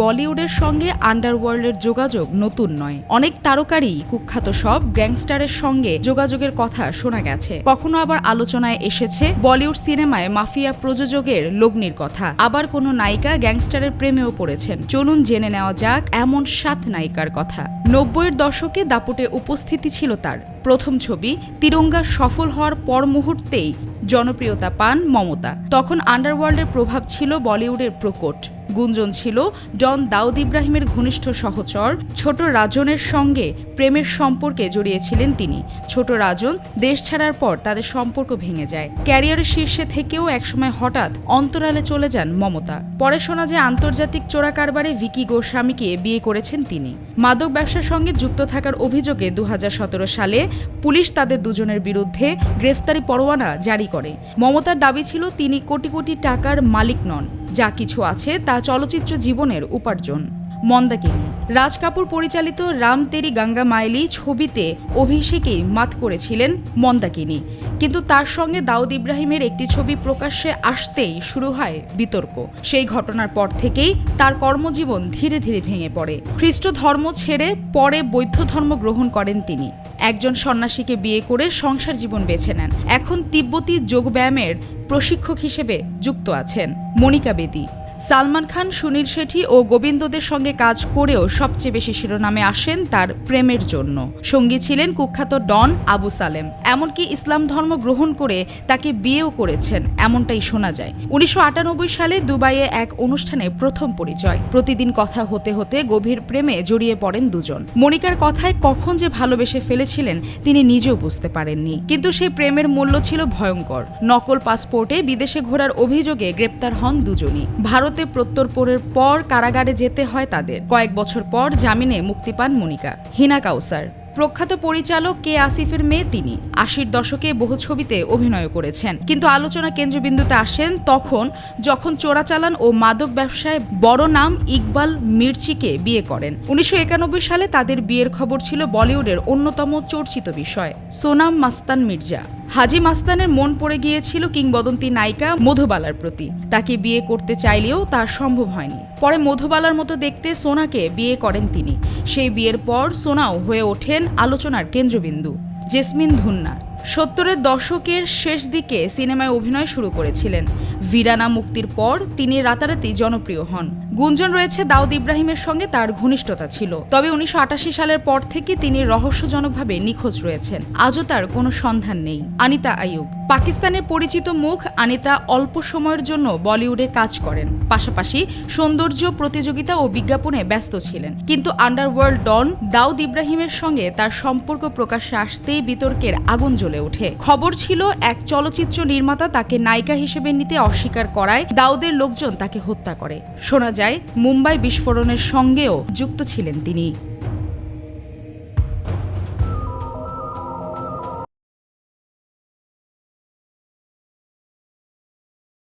বলিউডের সঙ্গে আন্ডারওয়ার্ল্ডের যোগাযোগ নতুন নয়। অনেক তারকারই কুখ্যাত সব গ্যাংস্টারের সঙ্গে যোগাযোগের কথা শোনা গেছে। কখনো আবার আলোচনায় এসেছে বলিউড সিনেমায় মাফিয়া প্রযোজকের লগ্নির কথা। আবার কোনো নায়িকা গ্যাংস্টারের প্রেমেও পড়েছেন। চলুন জেনে নেওয়া যাক এমন সাত নায়িকার কথা। নব্বইয়ের দশকে দাপটে উপস্থিতি ছিল তার। প্রথম ছবি তিরঙ্গা সফল হওয়ার পর মুহূর্তেই জনপ্রিয়তা পান মমতা। তখন আন্ডারওয়ার্ল্ডের প্রভাব ছিল বলিউডের প্রকট। গুঞ্জন ছিল ডন দাউদ ইব্রাহিমের ঘনিষ্ঠ সহচর। ছোট রাজনের সঙ্গে প্রেমের সম্পর্কে জড়িয়েছিলেন তিনি। ছোট রাজন দেশ ছাড়ার পর তাদের সম্পর্ক ভেঙে যায়। ক্যারিয়ারের শীর্ষে থেকেও একসময় হঠাৎ অন্তরালে চলে যান মমতা। পরে শোনা যায় আন্তর্জাতিক চোরা কারবারে ভিকি গোস্বামীকে বিয়ে করেছেন তিনি। মাদক ব্যবসার সঙ্গে যুক্ত থাকার অভিযোগে দু হাজার সতেরো সালে পুলিশ তাদের দুজনের বিরুদ্ধে গ্রেফতারি পরোয়ানা জারি করে। মমতার দাবি ছিল তিনি কোটি কোটি টাকার মালিক নন। যা কিছু আছে তা চলচ্চিত্র জীবনের উপার্জন। মন্দাকিনী। রাজ কাপুর পরিচালিত রাম তেরি গঙ্গা মাইলি ছবিতে অভিষেকেই মাত করেছিলেন মন্দাকিনী। কিন্তু তার সঙ্গে দাউদ ইব্রাহিমের একটি ছবি প্রকাশ্যে আসতেই শুরু হয় বিতর্ক। সেই ঘটনার পর থেকেই তার কর্মজীবন ধীরে ধীরে ভেঙে পড়ে। খ্রিস্ট ধর্ম ছেড়ে পরে বৌদ্ধ ধর্ম গ্রহণ করেন তিনি। একজন সন্ন্যাসীকে বিয়ে করে সংসার জীবন বেছে নেন। এখন তিব্বতী যোগব্যায়ামের প্রশিক্ষক হিসেবে যুক্ত আছেন মনিকা বেদি। সালমান খান, সুনীল শেঠি ও গোবিন্দদের সঙ্গে কাজ করেও সবচেয়ে বেশি শিরোনামে আসেন তার প্রেমের জন্য। সঙ্গী ছিলেন কুখ্যাত ডন আবু সালেম। এমনকি ইসলাম ধর্ম গ্রহণ করে তাকে বিয়েও করেছেন, এমনটাই শোনা যায়। উনিশশো আটানব্বই সালে দুবাইয়ে এক অনুষ্ঠানে প্রথম পরিচয়। প্রতিদিন কথা হতে হতে গভীর প্রেমে জড়িয়ে পড়েন দুজন। মনিকার কথায় কখন যে ভালোবেসে ফেলেছিলেন, তিনি নিজেও বুঝতে পারেননি। কিন্তু সেই প্রেমের মূল্য ছিল ভয়ঙ্কর। নকল পাসপোর্টে বিদেশে ঘোরার অভিযোগে গ্রেপ্তার হন দুজনই। ভারতে প্রত্যর্পণের পর কারাগারে যেতে হয় তাদের। কয়েক বছর পর জামিনে মুক্তি পান মনিকা। হিনা কাউসার। প্রখ্যাত পরিচালক কে আসিফের মেয়ে তিনি। আশির দশকে বহু ছবিতে অভিনয় করেছেন। কিন্তু আলোচনা কেন্দ্রবিন্দুতে আসেন তখন যখন চোরাচালান ও মাদক ব্যবসায় বড় নাম ইকবাল মির্চিকে বিয়ে করেন। উনিশশো একানব্বই সালে তাদের বিয়ের খবর ছিল বলিউডের অন্যতম চর্চিত বিষয়। সোনাম মাস্তান মির্জা। হাজি মাস্তানের মন পড়ে গিয়েছিল কিংবদন্তি নায়িকা মধুবালার প্রতি। তাকে বিয়ে করতে চাইলেও তা সম্ভব হয়নি। পরে মধুবালার মতো দেখতে সোনাকে বিয়ে করেন তিনি। সেই বিয়ের পর সোনাও হয়ে ওঠেন আলোচনার কেন্দ্রবিন্দু। জেসমিন ধুন্না। সত্তরের দশকের শেষ দিকে সিনেমায় অভিনয় শুরু করেছিলেন। ভিরানা মুক্তির পর তিনি রাতারাতি জনপ্রিয় হন। গুঞ্জন রয়েছে দাউদ ইব্রাহিমের সঙ্গে, তার ঘনিষ্ঠতা ছিল। তবে উনিশশো আটাশি সালের পর থেকে তিনি রহস্যজনকভাবে নিখোঁজ রয়েছেন। আজও তার কোনো সন্ধান নেই। আনিতা আইয়ুব। পাকিস্তানের পরিচিত মুখ আনিতা অল্প সময়ের জন্য বলিউডে কাজ করেন। পাশাপাশি সৌন্দর্য প্রতিযোগিতা ও বিজ্ঞাপনে ব্যস্ত ছিলেন। কিন্তু আন্ডারওয়ার্ল্ড ডন দাউদ ইব্রাহিমের সঙ্গে তার সম্পর্ক প্রকাশ্যে আসতেই বিতর্কের আগুন জ্বলে ওঠে। খবর ছিল, এক চলচ্চিত্র নির্মাতা তাকে নায়িকা হিসেবে নিতে অস্বীকার করায় দাউদের লোকজন তাকে হত্যা করে। শোনা যায়, মুম্বাই বিস্ফোরণের সঙ্গেও যুক্ত ছিলেন তিনি।